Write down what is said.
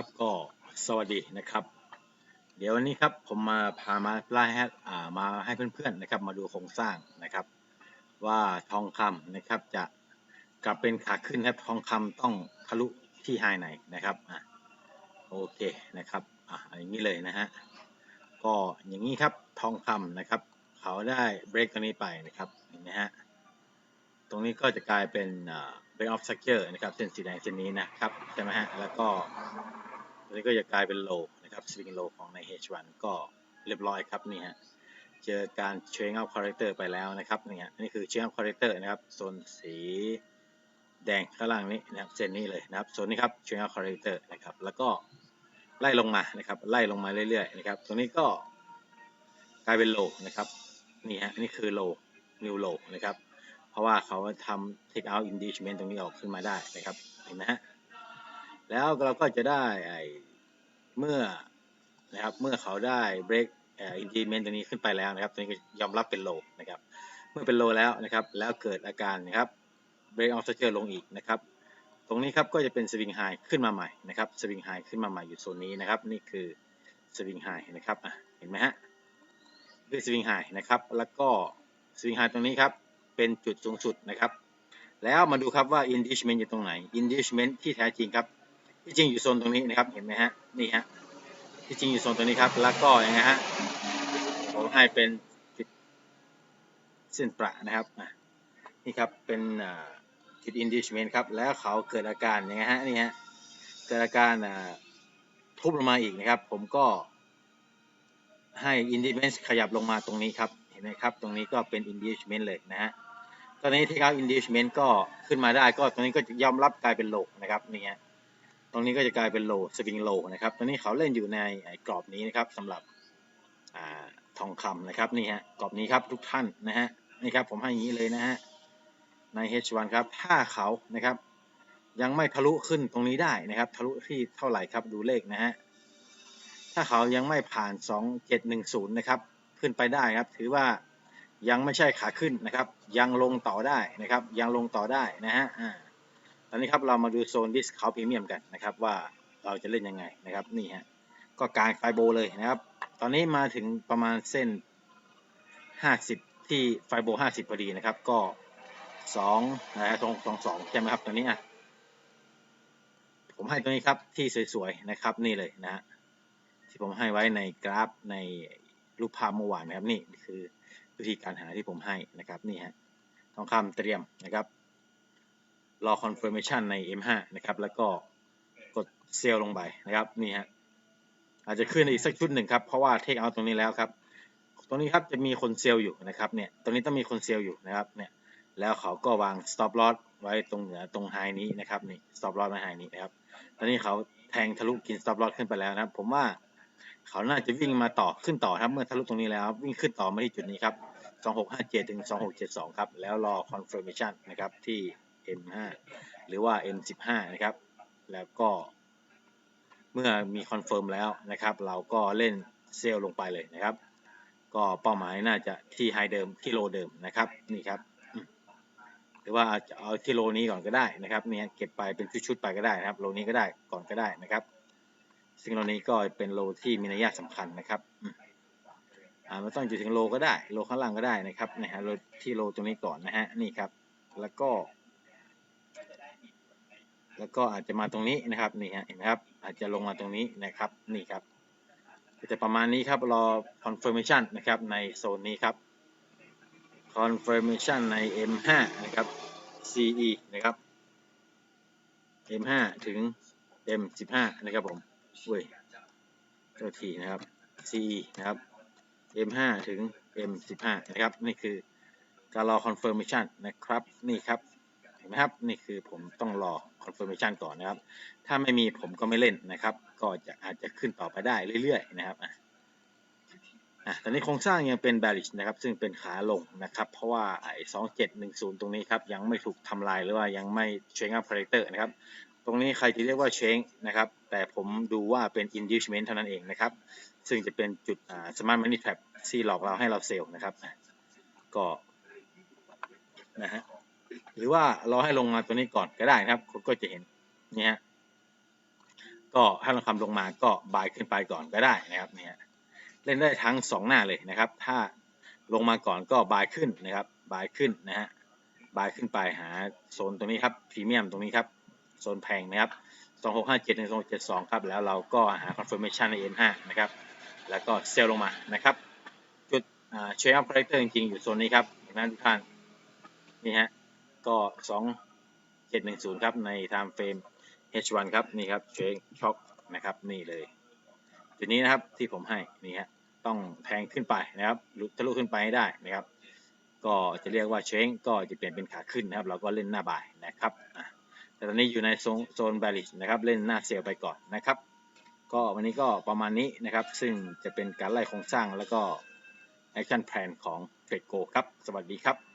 ครับก็สวัสดีนะครับ เดี๋ยววันนี้ครับผมมาพามาไล่ให้อ่ามาให้เพื่อนๆนะครับ มาดูโครงสร้างนะครับ ว่าทองคำนะครับจะกลับเป็นขาขึ้นครับทองคำต้องทะลุที่ไฮไหนนะครับอะโอเคนะครับอะอย่างนี้เลยนะฮะก็อย่างนี้ครับทองคำนะครับ เขาได้เบรกตัวนี้ไปนะครับเห็นไหมฮะ ตรงนี้ก็จะกลายเป็น break off structure นะครับเส้นสีแดงเส้นนี้นะครับใช่ไหมฮะแล้วก็ตัวนี้ก็จะกลายเป็นโลนะครับ swing low ของใน H1 ก็เรียบร้อยครับนี่ฮะเจอการ change up corrector ไปแล้วนะครับนี่ฮะนี่คือ change up corrector นะครับโซนสีแดงข้างล่างนี้นะครับเส้นนี้เลยนะครับโซนนี้ครับ change up corrector นะครับแล้วก็ไล่ลงมานะครับไล่ลงมาเรื่อยๆนะครับตรงนี้ก็กลายเป็นโลนะครับนี่ฮะนี่คือ low new low นะครับ ราะว่าเขาทำ take out engagement ตรงนี้ออกขึ้นมาได้นะครับเห็นไหมฮะแล้วเราก็จะได้ไอ้เมื่อนะครับเมื่อเขาได้ break เอ่อ increment ตัวนี้ขึ้นไปแล้วนะครับตัวนี้ยอมรับเป็น low นะครับเมื่อเป็น low แล้วนะครับแล้วเกิดอาการนะครับ break off structure ลงอีกนะครับตรงนี้ครับก็จะเป็น swing high ขึ้นมาใหม่นะครับ swing high ขึ้นมาใหม่อยู่โซนนี้นะครับนี่คือ swing high นะครับอะเห็นไหมฮะคือ swing high นะครับแล้วก็ swing high ตรงนี้ครับ เป็นจุดสูงสุดนะครับ แล้วมาดูครับว่า engagement อยู่ตรงไหน engagement ที่แท้จริงครับ ที่จริงอยู่โซนตรงนี้นะครับ เห็นไหมฮะ นี่ฮะ ที่จริงอยู่โซนตรงนี้ครับ แล้วก็ยังไงฮะ ผมให้เป็นจุดเส้นประนะครับ นี่ครับ เป็นจุด engagement ครับ แล้วเขาเกิดอาการยังไงฮะ นี่ฮะ เกิดอาการทุบลงมาอีกนะครับ ผมก็ให้ engagement ขยับลงมาตรงนี้ครับ เห็นไหมครับ ตรงนี้ก็เป็น engagement เลยนะฮะ ตอนนี้ที่เขา engagement ก็ขึ้นมาได้ก็ตรงนี้ก็จะยอมรับกลายเป็นโลนะครับนี่ฮะตรงนี้ก็จะกลายเป็นโลสวิงโลนะครับตอนนี้เขาเล่นอยู่ในไอ้กรอบนี้นะครับสำหรับอ่าทองคำนะครับนี่ฮะกรอบนี้ครับทุกท่านนะฮะนี่ครับผมให้อย่างนี้เลยนะฮะใน H1 ครับถ้าเขานะครับยังไม่ทะลุขึ้นตรงนี้ได้นะครับ ทะลุที่เท่าไหร่ครับดูเลขนะฮะถ้าเขายังไม่ผ่าน 2710 นะครับ ขึ้นไปได้ครับ ถือว่า ยังไม่ใช่ขาขึ้นนะครับ ยังลงต่อได้นะครับ ยังลงต่อได้นะฮะอ่าตอนนี้ครับเรามาดูโซนดิสคาวพรีเมียมกันนะครับ ว่าเราจะเล่นยังไงนะครับนี่ฮะก็กลางไฟโบเลยนะครับ ตอนนี้มาถึงประมาณเส้น 50 ที่ไฟโบ 50พอดีนะครับ ก็2นะฮะตรงสองสองใช่ไหมครับตัวนี้อะผมให้ตัวนี้ครับที่สวยๆนะครับนี่เลยนะฮะที่ผมให้ไว้ในกราฟในรูปภาพเมื่อวานนะครับนี่คือ วิธีการหาที่ผมให้นะครับนี่ฮะทองคำเตรียมนะครับรอ confirmation ใน M5 นะครับแล้วก็กดเซลลงไปนะครับนี่ฮะอาจจะขึ้นอีกสักชุดหนึ่งครับเพราะว่าเทคเอาตรงนี้แล้วครับ ตรงนี้ครับจะมีคนเซลล์อยู่นะครับเนี่ยตรงนี้ต้องมีคนเซลล์อยู่นะครับเนี่ยแล้วเขาก็วาง stop loss ไว้ตรงเหนือตรงไฮนี้นะครับนี่ stop loss ไว้ไฮนี้นะครับตอนนี้เขาแทงทะลุกิน stop loss ขึ้นไปแล้วนะครับ ผมว่า เขาน่าจะวิ่งมาต่อขึ้นต่อครับเมื่อทะลุตรงนี้แล้ววิ่งขึ้นต่อมาที่จุดนี้ครับ 2657 ถึง 2672 ครับ แล้วรอ confirmation นะครับที่ M5 หรือว่า M15 นะครับ แล้วก็ เมื่อมีคอนเฟิร์มแล้วนะครับ เราก็เล่นเซลล์ลงไปเลยนะครับ ก็เป้าหมายน่าจะที่ไฮเดิมที่โลเดิมนะครับนี่ครับหรือว่าเอาที่โลนี้ก่อนก็ได้นะครับเนี่ยเก็บไปเป็นชุดๆไปก็ได้นะครับโลนี้ก็ได้ก่อนก็ได้นะครับ ซึ่งโลนี้ก็เป็นโลที่มีนัยสำคัญนะครับอ่าไม่ต้องอยู่ถึงโลก็ได้ โลข้างล่างก็ได้นะครับนะฮะโลที่โลตรงนี้ก่อนนะฮะนี่ครับ แล้วก็ แล้วก็อาจจะมาตรงนี้นะครับนี่ฮะเห็นไหมครับ อาจจะลงมาตรงนี้นะครับนี่ครับก็จะประมาณนี้ครับรอ confirmation นะครับในโซนนี้ครับ confirmation ใน M5 นะครับ CE นะครับ M5 ถึง M15 นะครับผม เว้ยเจ้าทีนะครับ CE นะครับ M5 ถึง M15 นะครับ นี่คือการรอ confirmation นะครับ นี่ครับ เห็นไหมครับ นี่คือผมต้องรอ confirmation ก่อนนะครับ ถ้าไม่มีผมก็ไม่เล่นนะครับ ก็จะอาจจะขึ้นต่อไปได้เรื่อยๆ นะครับอะตอนนี้โครงสร้างยังเป็น bearish นะครับ ซึ่งเป็นขาลงนะครับ เพราะว่าไอ้2710ตรงนี้ครับ ยังไม่ถูกทำลายหรือว่ายังไม่ change up character นะครับ ตรงนี้ใครจะเรียกว่า change นะครับ แต่ผมดูว่าเป็น inducement เท่านั้นเองนะครับ ซึ่งจะเป็นจุดอ่า smart money trap ที่หลอกเราให้เราเซลล์นะครับอะก็นะฮะ หรือว่าเรอให้ลงมาตัวนี้ก่อนก็ได้นะครับคุณก็จะเห็นนี่ฮะ ก็ถ้าทองคำลงมาก็บายขึ้นไปก่อนก็ได้นะครับเนี่ยเล่นได้ทั้งสองหน้าเลยนะครับ ถ้าลงมาก่อนก็บายขึ้นนะครับ บายขึ้นนะฮะ บายขึ้นไปหาโซนตรงนี้ครับ พรีเมียมตรงนี้ครับ โซนแพงนะครับ 2657ถึง2672 ครับ แล้วเราก็หา confirmation ใน N5 นะครับ แล้วก็เซลลงมานะครับ จุดเชฟอัพคาแรคเตอร์จริงๆ อยู่โซนนี้ครับเห็นทุกท่านนี่ฮะ ก็ 2710 ครับ ใน time frame H1 ครับ นี่ครับ เชคช็อคนะครับ นี่เลยจุดนี้นะครับที่ผมให้นี่ฮะต้องแทงขึ้นไปนะครับลุทะลุขึ้นไปให้ได้นะครับ ก็จะเรียกว่าเชงก็จะเปลี่ยนเป็นขาขึ้นนะครับ เราก็เล่นหน้าบ่ายนะครับ แต่ตอนนี้อยู่ในโซนโซน bearish นะครับเล่นหน้าเซลไปก่อนนะครับ ก็วันนี้ก็ประมาณนี้นะครับ ซึ่งจะเป็นการไล่โครงสร้างแล้วก็แอคชั่นแพลนของเฟดโกครับ สวัสดีครับ